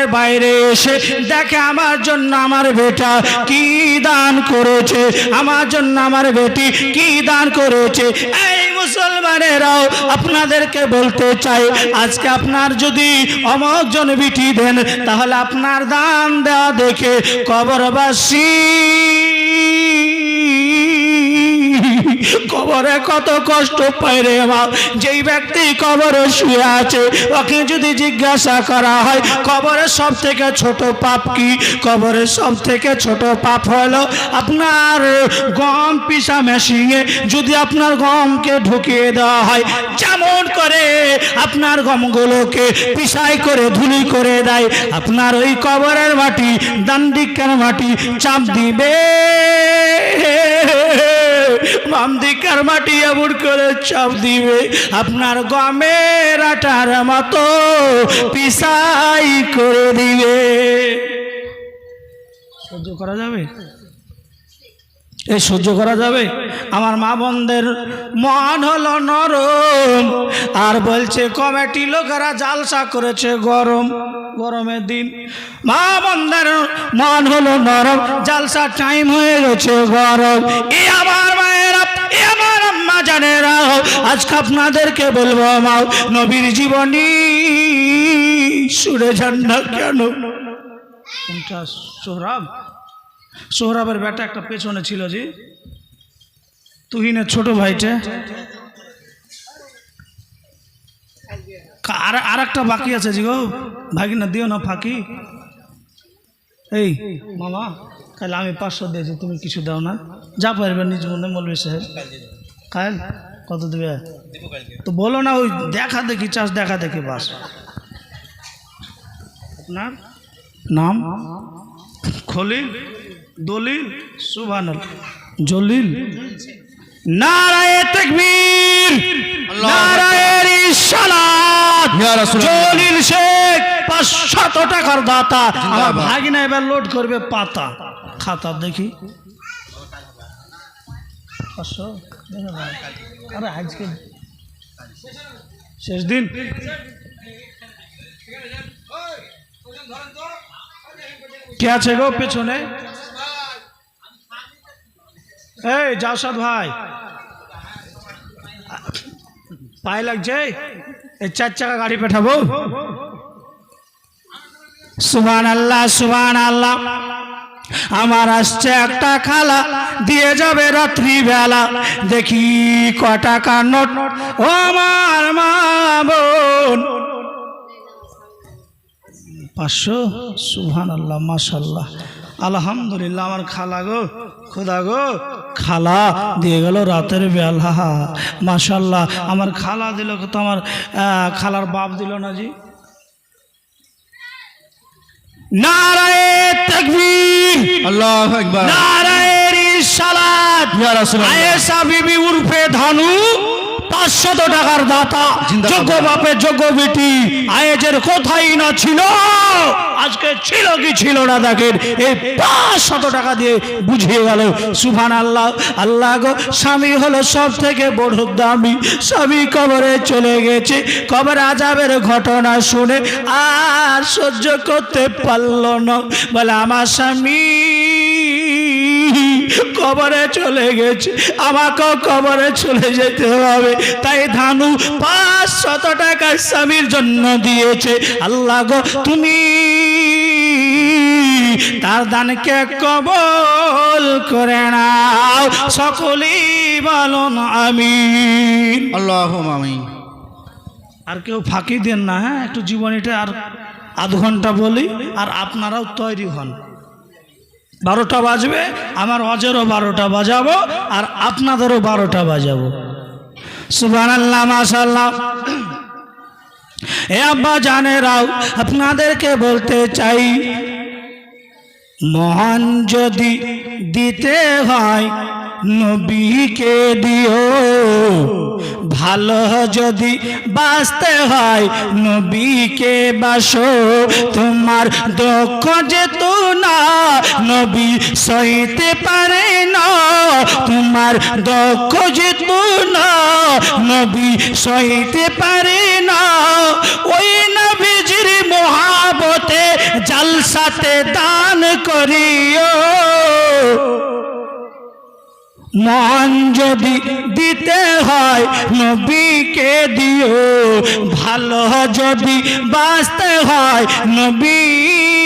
কবরের বাইরে এসে দেখে আমার জন্য আমার বেটা কি দান করেছে? আমার জন্য আমার বেটি কি দান করেছে? এই মুসলমানেরাও আপনাদেরকে বলতে চাই, আজকে আপনার যদি অমকজন বিটি দেন, তাহলে আপনার দান দেওয়া দেখে কবরবাসী কবরে কত কষ্ট পায় রে মা। যেই ব্যক্তি কবরে শুয়ে আছে, ওকে যদি জিজ্ঞাসা করা হয় কবরের সব থেকে ছোট পাপ কি? কবরের সব থেকে ছোট পাপ হলো আপনার গম পিসা মেশিনে যদি আপনার গমকে ঢুকিয়ে দেওয়া হয়, যেমন করে আপনার গমগুলোকে পিসাই করে ধুলি করে দেয়, আপনার ওই কবরের মাটি, দান্ডিকার মাটি চাপ দিবে। বাম দিকার মাটি এমন করে চাপ দিবে। আপনার গমের আটার মতো পিসাই করে দিবে। সহ্য করা যাবে? এই সহ্য করা যাবে? আমার মা বোনদের মন হলো নরম, আর বলছে, কমেটি লোকেরা জালসা করেছে গরম গরমের দিন। মা বোনদের মন হলো নরম, জালসা টাইম হয়ে গেছে গরম। এ আমার মায়েরা এ আমার আম্মা জানেরা, আজকে আপনাদেরকে বলব, মা, নবীর জীবনী সুরে না কেন? সোহরাব? সোহরাবের বেটা একটা পেছনে ছিল জি। তুহিনের ছোট ভাইটা। আর আর একটা বাকি আছে জি গো। ভাগিনা, দিও না ফাঁকি। এই, মামা, কাল আমি পাঁচশো দিয়েছি, তুমি কিছু দাও না। যা পারবে নিজ মনে মলবি সাহেব। কাল? কত দেবে? তো বলো না, ওই দেখা দেখি, চাষ দেখা দেখি, বাস। আপনার নাম? খলিল। দলিল? সুবহানাল জলিল। নারায়ে তাকবীর। নারায়ে রিসালাত। রাসূলুল্লাহ। জলিল শেখ 500 টাকার দাতা। আমার জিন্দাবাদ। ভাগিনা এবার লোড করবে পাতা। খাতা দেখি। পাঁচশো? দেখে ভাই। আরে আজকে শেষ দিন? কে আছে গো পেছনে? এই জাওসাদ ভাই। পায়ে লাগছে? এই চার চাকা গাড়ি পাঠাবো। সুবান আল্লাহ সুবান আল্লাহ আমার আসছে একটা খালা, দিয়ে যাবে রাত্রি বেলা দেখি ক টাকা নোট ও আমার মা বোন। পাঁচশো? সুহান আল্লাহ মাসাল্লাহ আলহামদুলিল্লাহ আমার খালা গো খোদা গো খালা দিয়ে গেল রাতের বেলা। মাসাল্লাহ আমার খালা দিল তো আমার আহ, খালার বাপ দিল না জি? নারায়ে তাকবীর। আল্লাহ নারায়ে। আয়েশা বিবি উর্ফে ধানু। পাঁচশত টাকার দাতা। যোগ্য বাপের যোগ্য বেটি আয়েজের কোথায় না ছিল আজকে ছিল কি ছিল না দেখেন এই পাঁচশত টাকা দিয়ে বুঝিয়ে গেল সুফান আল্লাহ আল্লাহ গো স্বামী হলো সব থেকে বড় দামি স্বামী কবরে চলে গেছে কবর আজাবের ঘটনা শুনে আর সহ্য করতে পারল না বলে আমার স্বামী কবরে চলে গেছে। আমাকেও কবরে চলে যেতে হবে। তাই ধানু পাঁচ শত টাকা স্বামীর জন্য দিয়েছে। আল্লাহ গো তুমি তার দানকে কবল করে নাও। সকলেই বলুন আমি আল্লাহ আমি আর কেউ ফাঁকি দেন না হ্যাঁ? একটু জীবনীটা আর আধ ঘণ্টা বলি আর আপনারাও তৈরি হন। বারোটা বাজবে, আমার অজেরও বারোটা বাজাবো আর আপনাদেরও বারোটা বাজাবো। সুবান আল্লাহ মাসাল্লাহ এ আব্বা জানেরাও, আপনাদেরকে বলতে চাই, মহান যদি দিতে হয় নবীকে দিও। ভালো যদি বাঁচতে হয়, নবীকে বাসো। তোমার দক্ষ যেত না, নবী সইতে পারে না। তোমার দক্ষ যেত না, নবী সইতে পারে না। ওই নবীজির মহাবতে সাথে দান করিও মন যদি দিতে হয়, নবীকে দিও। ভালো যদি বাঁচতে হয়, নবীকে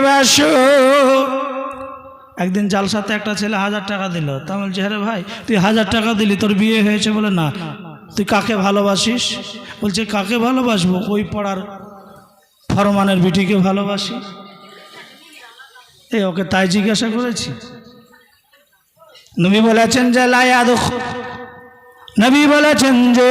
বাসো। একদিন জালসাতে একটা ছেলে হাজার টাকা দিল। তা বলছে হ্যাঁ ভাই, তুই হাজার টাকা দিলি, তোর বিয়ে হয়েছে বলে না। তুই কাকে ভালোবাসিস? বলছে, কাকে ভালোবাসবো? ওই পড়ার ফরমানের বিটিকে ভালোবাসি। এই ওকে তাই জিজ্ঞাসা করেছি। নবী বলেছেন যে লায়াদ নবী বলেছেন যে,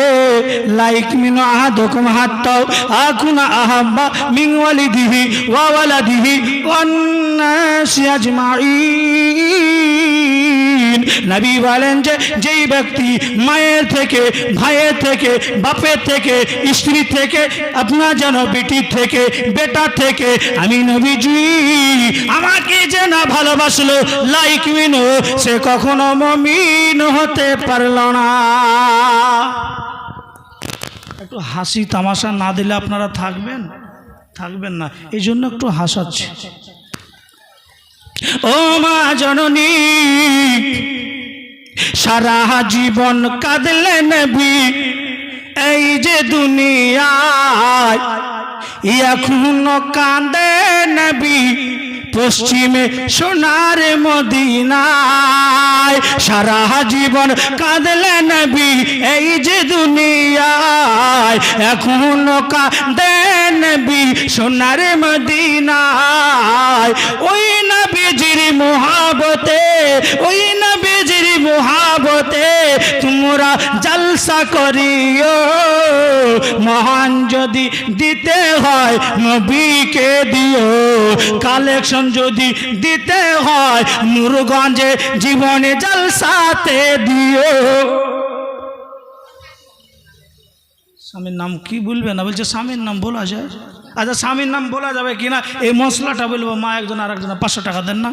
লাইক মিন আহাদুকুম হাত্তাও আকুনা আহাব্বা মিন ওয়ালিদিহি ওয়া ওয়ালাদিহি ওয়ান নাসি আজমাইন নবী বলেন যে, যেই ব্যক্তি মায়ের থেকে, ভাইয়ের থেকে, বাপের থেকে স্ত্রী থেকে, আপনার যেন বেটির থেকে বেটা থেকে, আমি নবীজি, আমাকে যে না ভালোবাসলো, লাইক মিনো, সে কখনো মমিন হতে পারল না। একটু হাসি তামাশা না দিলে আপনারা থাকবেন? থাকবেন না। এই জন্য একটু হাসাচ্ছি। ও মা জননী সারা জীবন কাঁদলে নবী। এই যে দুনিয়ায় এখনও কাঁদে নবী। পশ্চিমে সোনার মদিনায় সারা জীবন কাঁদলে নবী এই যে দুনিয়ায়, এখনও কাঁদে নবী সোনার মদিনায়। ওই নবীজির মহাবতে ওই মহাবতে তোমরা জলসা করিও। মহান যদি দিতে হয়, নবীকে দিও। কালেকশন যদি দিতে হয়, নূরগঞ্জে জীবনে জলসাতে দিও। স্বামীর নাম কি বলবে না? বলছে, স্বামীর নাম বলা যায়। আচ্ছা স্বামীর নাম বলা যাবে কিনা? এই মশলাটা বলব, মা একজন আর একজন পাঁচশো টাকা দেন না।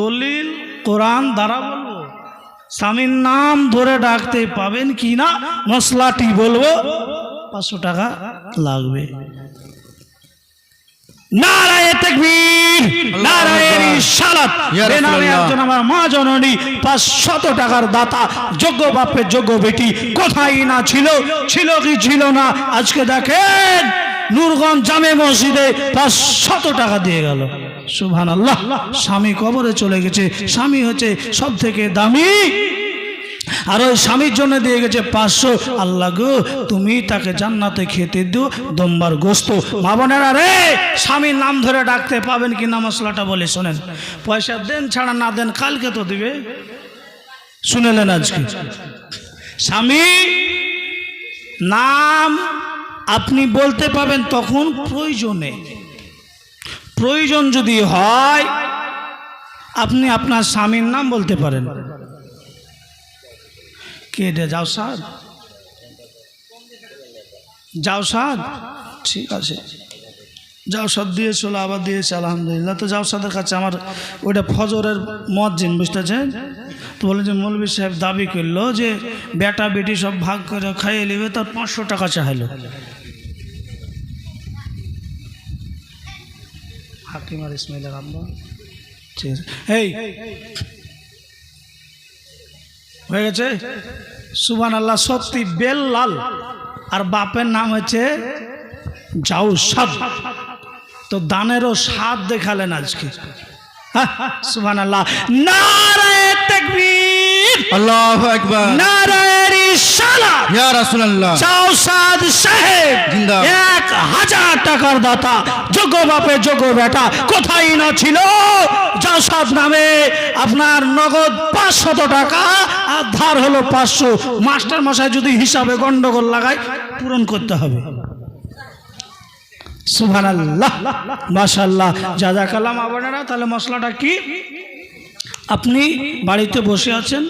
দলিল কোরআন দ্বারা বলব। স্বামীর নাম ধরে ডাকতে পাবেন কি না মশলাটি বলব পাঁচশো টাকা লাগবে। টাকার দাতা যোগ্য বাপের যোগ্য বেটি কোথায় না ছিল ছিল কি ছিল না আজকে দেখেন নূরগঞ্জ জামে মসজিদে পাঁচশত টাকা দিয়ে গেল। সুবহান আল্লাহ স্বামী কবরে চলে গেছে। স্বামী হচ্ছে সব থেকে দামি। আর ওই স্বামীর জন্য দিয়ে গেছে পাঁচশো। আল্লাহ গো, তুমি তাকে জান্নাতে খেতে দিও, দম্বার গোস্ত। মা রে, স্বামীর নাম ধরে ডাকতে পাবেন কি না মশলাটা বলে শোনেন। পয়সা দেন ছাড়া না দেন কালকে তো দিবে। শুনেলেন আজকে। স্বামী, নাম আপনি বলতে পাবেন তখন প্রয়োজনে। প্রয়োজন যদি হয়, আপনি আপনার স্বামীর নাম বলতে পারেন। কে রে যাও সাদ যাও সাদ ঠিক আছে। যাও সাদ দিয়ে চলো আবার দিয়েছে, আলহামদুলিল্লাহ। তো যাও সাদের কাছে আমার ওইটা ফজরের মত জিন বুঝতেছেন? তো বলে যে, মৌলবী সাহেব দাবি করল যে, বেটা, বেটি সব ভাগ করে খাইয়ে নেবে, তার পাঁচশো টাকা চাইলো। হাকিম আর ইসমাইলের আব্বা। ঠিক আছে। হয়ে গেছে? সুবান আল্লাহ সত্যি বেল্লাল। আর বাপের নাম হচ্ছে যাও সাদ তো দানেরও স্বাদ দেখালেন আজকে। সুবান আল্লাহ না নারায় তাকবীর আল্লাহ নারায় রিসালাত ইয়া রাসূলুল্লাহ। চাউসাদ সাহেব। জিন্দাবাদ। এক হাজার টাকার দাতা। যোগ্য বাপে যোগ্য বেটা। কোথায় না ছিল? চাউসাদ নামে। আপনার নগদ পাঁচশত টাকা আর ধার হলো পাঁচশো। মাস্টার মশাই যদি হিসাবে গন্ডগোল লাগায় পূরণ করতে হবে। সুভান আল্লাহ মাশাল্লাহ যা যা কালাম আপনারা তাহলে মশলাটা কি? আপনি বাড়িতে বসে আছেন?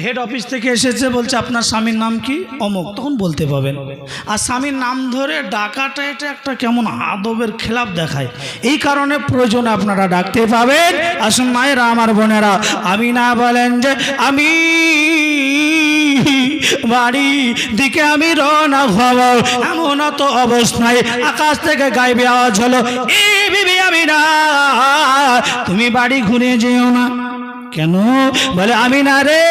হেড অফিস থেকে এসেছে, বলছে, আপনার স্বামীর নাম কি? অমুক, তখন বলতে পাবেন আর স্বামীর নাম ধরে ডাকাটা, এটা একটা কেমন আদবের খেলাপ দেখায়। এই কারণে প্রয়োজনে আপনারা ডাকতে পাবেন। আসুন, মায়েরা, আমার বোনেরা, আমি না বলেন যে, আমি বাড়ি দিকে আমি রওনা হব। এমন তো অবস্থায় আকাশ থেকে গাইবে আওয়াজ হলো, এ বিবি আমি না তুমি বাড়ি ঘুরে যেও না। কেন? বলে আমি না রে,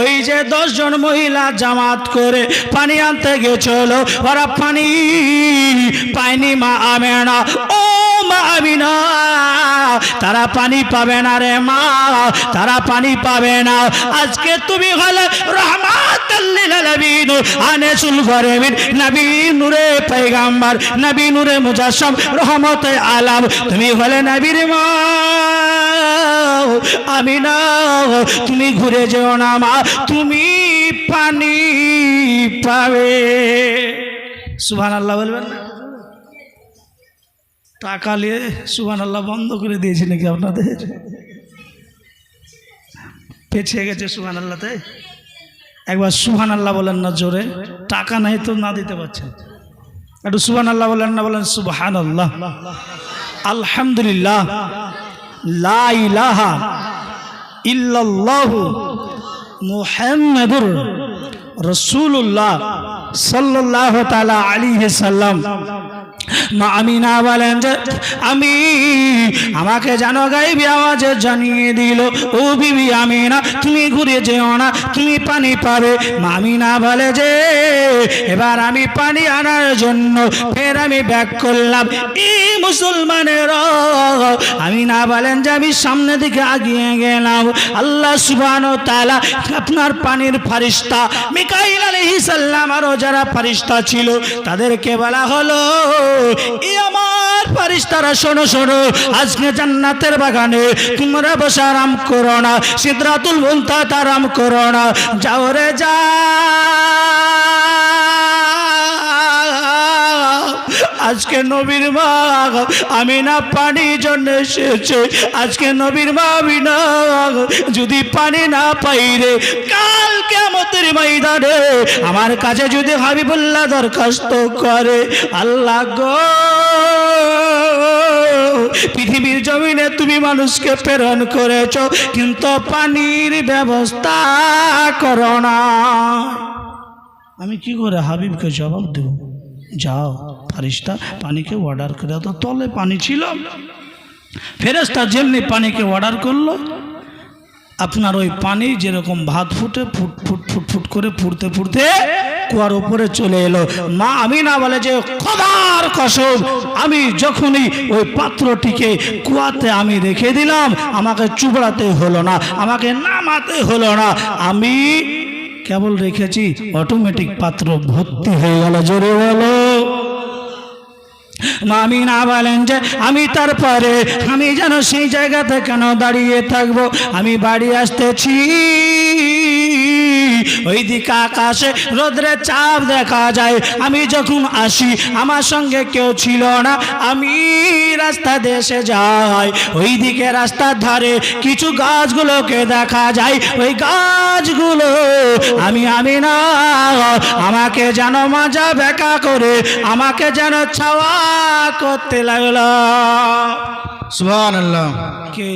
ওই যে দশজন মহিলা জামাত করে পানি আনতে গেছিল, ওরা পানি পায়নি মা আমে না ও মা আমিনা তারা পানি পাবে না রে মা, তারা পানি পাবে না। আজকে তুমি হলে রহমাত আলাম। তুমি হলে নবীর তুমি ঘুরে যেও না মা, তুমি পানি পাবে। সুবহান আল্লাহ বলবেন না? টাকা নিয়ে সুবহান আল্লাহ বন্ধ করে দিয়েছে নাকি আপনাদের? পেছিয়ে গেছে সুবহান আল্লাহতে একবার সুবহান আল্লাহ বলেন না জোরে, টাকা নাই তো না দিতে পারছেন। একটু সুবহান আল্লাহ বলেন না বলেন সুবহান আল্লাহ আলহামদুলিল্লাহ, লা ইলাহা ইল্লাল্লাহু মুহাম্মাদুর রাসূলুল্লাহ সাল্লাল্লাহু তাআলা আলাইহি সাল্লাম। মা আমিনা বলেন যে, আমি আমাকে জানো গাইবি আওয়াজে জানিয়ে দিল, ও বিবি আমিনা, তুমি ঘুরে যেও না, তুমি পানি পাবে। মা আমিনা বলে যে, এবার আমি পানি আনার জন্য ফের আমি ব্যাক করলাম। এই মুসলমানের আমি না বলেন যে, আমি সামনে দিকে আগিয়ে গেলাম। আল্লাহ সুবান তালা আপনার পানির ফারিস্তা, মিকাইল আলহিস সাল্লাম আরও যারা ফারিস্তা ছিল, তাদেরকে বলা হলো ই আমার ফারিস্তারা, শোনো শোনো, আজকে জান্নাতের বাগানে তোমরা বসে আরাম করো না, সিদ্রাতুল মুনতা আরাম যাও রে যা। আজকে নবীর মা, আমি না পানির জন্য এসেছে। আজকে নবীর মা, আমি না, যদি পানি না পাই রে, কাল কেমতের ময়দানে আমার কাছে যদি হাবিবুল্লাহ দরখাস্ত করে, আল্লাহ গো, পৃথিবীর জমিনে তুমি মানুষকে প্রেরণ করেছ, কিন্তু পানির ব্যবস্থা করো না। আমি কি করে হাবিবকে জবাব দেব? যাও। ফারিস্তা, পানিকে অর্ডার করে। তো তলে পানি ছিল। ফেরেস্তা যেমনি পানিকে অর্ডার করল, আপনার ওই পানি যেরকম ভাত ফুটে, ফুট ফুট ফুট ফুট করে ফুটতে ফুটতে কুয়ার উপরে চলে এলো। মা আমি না বলে যে, খোদার কসম, আমি যখনই ওই পাত্রটিকে কুয়াতে আমি রেখে দিলাম, আমাকে চুবড়াতে হলো না, আমাকে নামাতে হলো না। আমি কেবল রেখেছি অটোমেটিক পাত্র ভর্তি হয়ে গেল। জোরে বলো। মামি না বলেন যে আমি তারপরে, আমি যেন সেই জায়গাতে কেন দাঁড়িয়ে থাকব। আমি বাড়ি আসতেছি। ওই দিকে আকাশে রোদ্রের চাপ দেখা যায়। আমি যখন আসি আমার সঙ্গে কেউ ছিল না। আমি রাস্তা দেশে যাই। ওই দিকে রাস্তার ধারে কিছু গাছগুলোকে দেখা যায়। ওই গাছগুলো আমি আমি না। আমাকে যেন মাজা বেকা করে আমাকে যেন ছাওয়া করতে লাগল। আল্লাহ কে?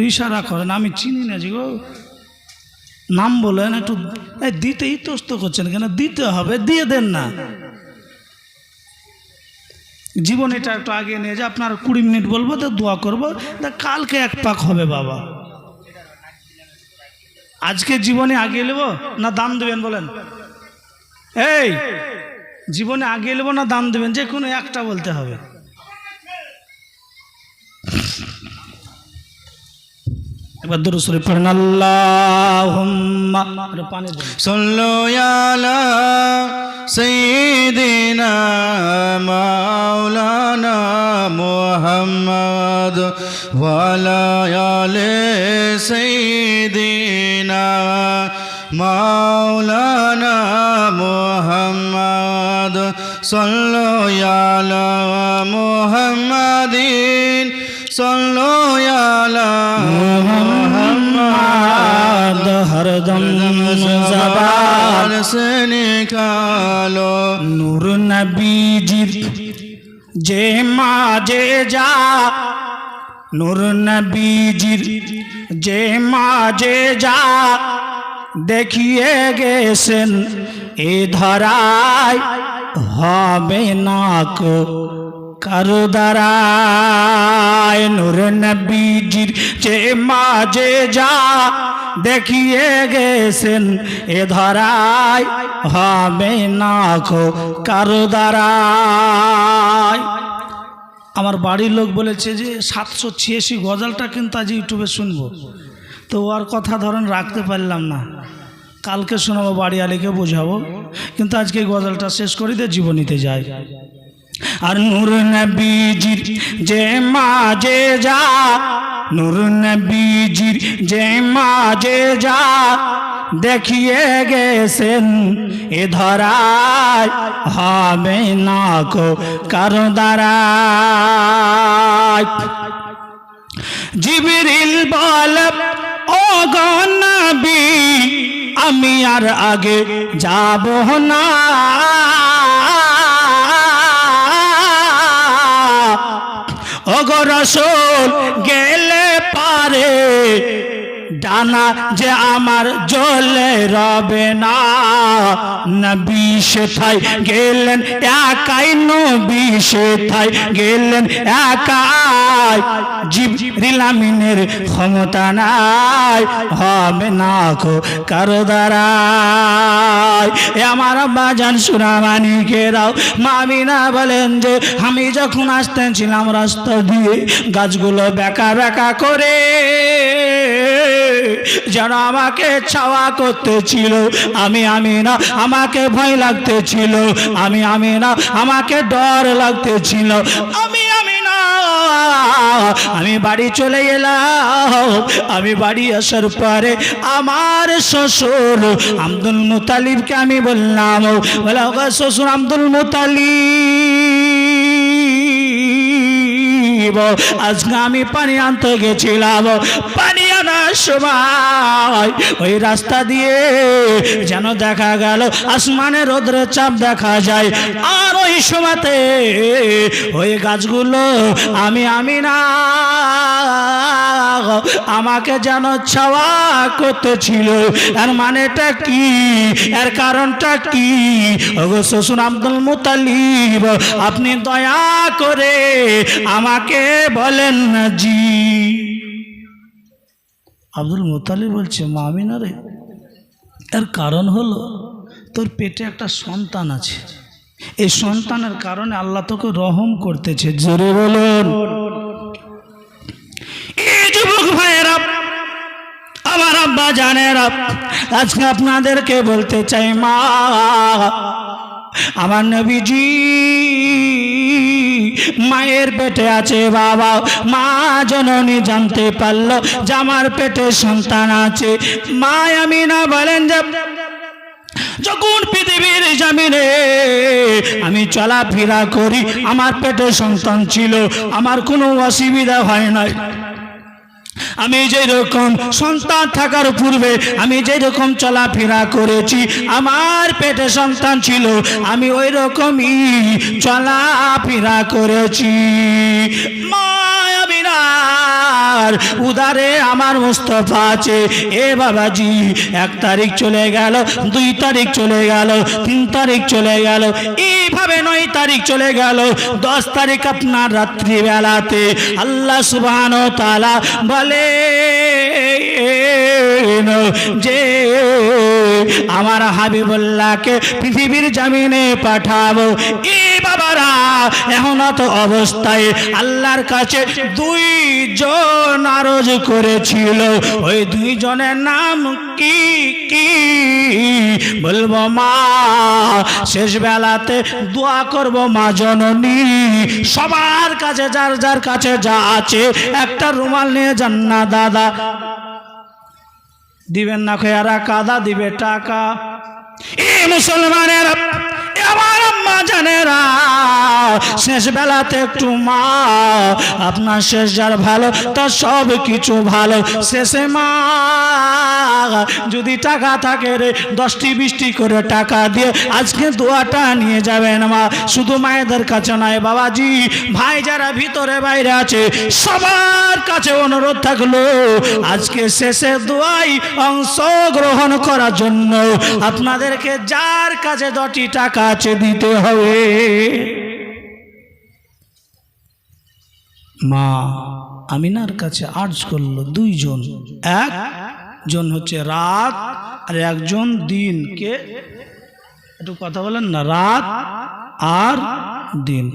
ইশারা করেন আমি চিনি না জি গো। নাম বলেন একটু দিতে ইতস্ত করছেন কেন? দিতে হবে, দিয়ে দেন না। জীবন এটা একটু আগে নিয়ে যে, আপনার কুড়ি মিনিট বলব, তো দোয়া করব। তা কালকে এক পাক হবে বাবা। আজকে জীবনে আগে নেব না দাম দেবেন বলেন? এই, জীবনে আগে নেব না দাম দেবেন, যে কোনো একটা বলতে হবে। একবার দূর সুরে পড়েন আল্লাহ সল্লোয়ালা সৈদিনা মাওলানা মোহাম্মদ ওয়ালায়ালে সৈদিনা মাওলানা মোহাম্মদ সল্লোয়ালা মোহাম্মদ জবান কালো নূর নবীজির যে মাঝে যা, নূর নবীজির যে মাঝে যা, দেখিয়ে গেছেন, এ ধরায় হবে না কো কারও দ্বারায় নূর নবীজির যে মাঝে যা দেখিয়ে গেছেন, এ ধরায় হবে না কো কারও দ্বারায়। আমার বাড়ির লোক বলেছে যে, সাতশো ছিয়াশি গজলটা কিন্তু আজ ইউটিউবে শুনব। তো ওর কথা ধরেন রাখতে পারলাম না। কালকে শোনাবো বাড়ি আলীকে বোঝাবো। কিন্তু আজকে গজলটা শেষ করি দিয়ে জীবনীতে যাই আর নূর নবীজির যে মাঝে যা, নূর নবীজির যে মাঝে যা, দেখিয়ে গেছেন এ ধরায় হবে না কো কারও দ্বারায়। জিবরিল বল ও গনবি আমি আর আগে যাব না। অগর গেলে পারে। ডানা যে আমার জলে রবে না। নবী সেথায় গেলেন, একাই নবী সেথায় গেলেন, একাই। জিবরিল আমিনের ক্ষমতা নাই, হবে না কো কারও দ্বারাই। আমার বাজান সুরামানি রাও মামিনা বলেন যে, আমি যখন আসতেছিলাম রাস্তা দিয়ে, গাছগুলো বেকা বেকা করে যেন আমাকে ছাওয়া করতেছিল। আমি আমি না আমাকে ভয় লাগতেছিল। আমি আমি না আমাকে ডর লাগতেছিল। আমি আমি আমি বাড়ি চলে এলাম। আমি বাড়ি আসার পরে আমার শ্বশুর আব্দুল মুতালিবকে আমি বললাম, বলে শ্বশুর আব্দুল মুতালিব, আজকে আমি পানি আনতে গেছিলাম। পানি আনার সময় ওই রাস্তা দিয়ে যেন দেখা গেল, আসমানে রোদ্রের চাপ দেখা যায়। আর ওই সময়তে ওই গাছগুলো আমি আমি না আমাকে যেন ছাওয়া করতেছিল। এর মানেটা কি? এর কারণটা কি? ওগো শ্বশুর আব্দুল মুতালিব, আপনি দয়া করে আমাকে বলেন জি। আব্দুল মোতালি বলছে মামিনা রে, এর কারণ হলো তোর পেটে একটা সন্তান আছে। এই সন্তানের কারণে আল্লাহ তোকে রহম করতেছে। জোরে বলুন। আমার আব্বা জানেরা, আজকে আপনাদেরকে বলতে চাই, মা, আমার নবীজি মায়ের পেটে আছে বাবা, মা জননী জানতে পারল যে আমার পেটে সন্তান আছে। মা আমি না বলেন যে, যখন পৃথিবীর জামিনে আমি চলাফেরা করি, আমার পেটে সন্তান ছিল, আমার কোনো অসুবিধা হয় নাই। আমি যে রকম সন্তান থাকার পূর্বে আমি যে রকম চলাফেরা করেছি, আমার পেটে সন্তান ছিল, আমি ওই রকমই চলাফেরা করেছি। উদারে আমার মুস্তফা আছে। এ বাবাজি, এক তারিখ চলে গেল, দুই তারিখ চলে গেল, তিন তারিখ চলে গেল, এইভাবে নয় তারিখ চলে গেল, দশ তারিখ আপনার রাত্রিবেলাতে আল্লাহ সুবহান তালা বলে যে আমার হাবিবুল্লাহকে পৃথিবীর জামিনে পাঠাবো। এ বাবারা, এখন তো অবস্থায় আল্লাহর কাছে দুইজন আরজ করেছিল। ওই দুইজনের নাম কি কি? বলব, মা, শেষ বেলাতে দোয়া করব, মা জননী। সবার কাছে, যার যার কাছে যা আছে, একটা রুমাল নিয়ে যান না, দাদা। দিবেন না খেয়ারা কাদা দিবে টাকা। এ মুসলমানের আমার আম্মা জানেরা, শেষ বেলাতে একটু মা, আপনার শেষ যার ভালো, তার সব কিছু ভালো। শেষে মা, যদি টাকা থাকে রে, দশটি বিশটি করে টাকা দিয়ে আজকে দোয়াটা নিয়ে যাবেন মা। শুধু মায়েদের কাছে নয় বাবাজি, ভাই যারা ভিতরে বাইরে আছে, সবার কাছে অনুরোধ থাকল, আজকে শেষে দোয়াই অংশগ্রহণ করার জন্য আপনাদেরকে যার কাছে দশটি টাকা আছে দিতে হবে। মা আমিনার কাছে আর্জ করল, দুইজন। একজন হচ্ছে রাত আর একজন দিন। কে? একটু কথা বলেন না, রাত আর দিন।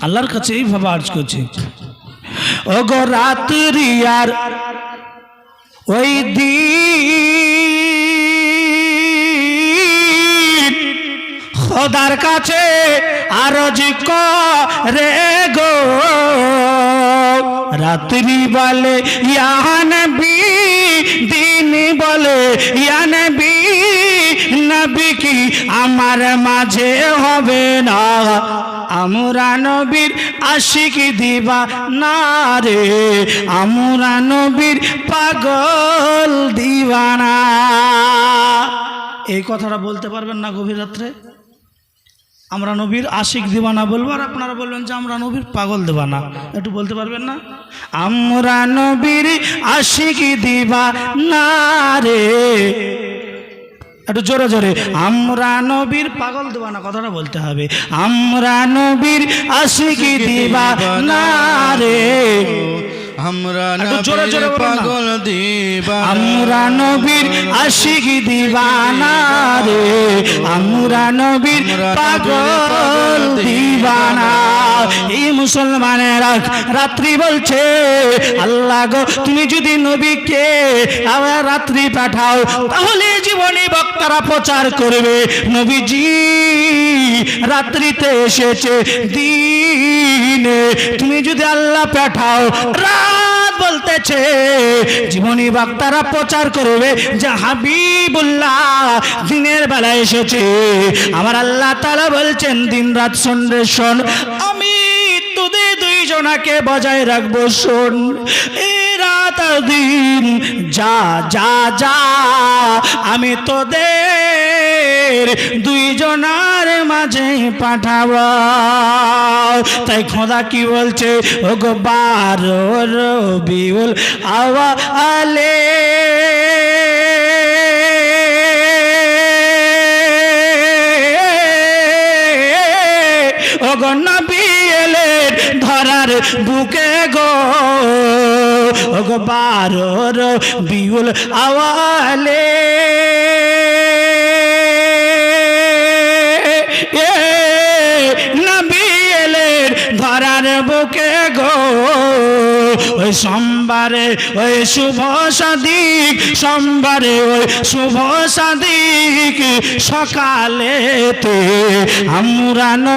আল্লাহর কাছে এইভাবে আর্জ করছে। ও গো রাত্রি আর ওই দিন খোদার কাছে আরজ করে গো। রাত্রি বলে ইয়ানবি দিন বলে ইয়ানবি নবী কি আমার মাঝে হবে না? আমরা নবীর আশিক দিবা না রে আমরা নবীর পাগল দিবানা। এই কথাটা বলতে পারবেন না গভীর রাত্রে? আমরা নবীর আশিক দিবানা বলব, আর আপনারা বলবেন যে আমরা নবীর পাগল দেবানা। একটু বলতে পারবেন না? আমরা নবীর আশিক দিবা না রে। একটু জোরে জোরে, আমরা নবীর পাগল দেবা না কথাটা বলতে হবে। আমরা নবীর আশিকি দিবা না রে। আমরা জোরে জোরে। পাগল দিবা আমরা নবীর আশিকি দিবানা রে। আমরা নবীর পাগল দিবানা। এই মুসলমানেরা রাত্রি বলছে আল্লাহ গো তুমি যদি নবীকে আবার রাত্রি পাঠাও তাহলে জীবনী বক্তারা প্রচার করবে। নবীজি রাত্রিতে এসেছে দিনে। তুমি যদি আল্লাহ পাঠাও রাত বলতেছে। জীবনী বক্তারা প্রচার করবে যে হাবিবুল্লাহ দিনের বেলা এসেছে। আমার আল্লাহ তালা বলছেন, দিন রাত সন্ধ্যে শোন। আমি তোদের দুইজনাকে বজায় রাখব, শোন। রাত দিন, যা যা যা, আমি তোদের দুইজনার মাঝে পাঠাবো। তাই খোদা কি বলছে? ও গো বারো রবিউল আওয়া আলে ও গো নবী এলেন ধরার বুকে গো। ও গো বারো রবিউল আওয়ালে। সোমবারে ওই শুভ সাদিক সোমবারে ওই শুভ সাদিক সকালেতে আমরা ন-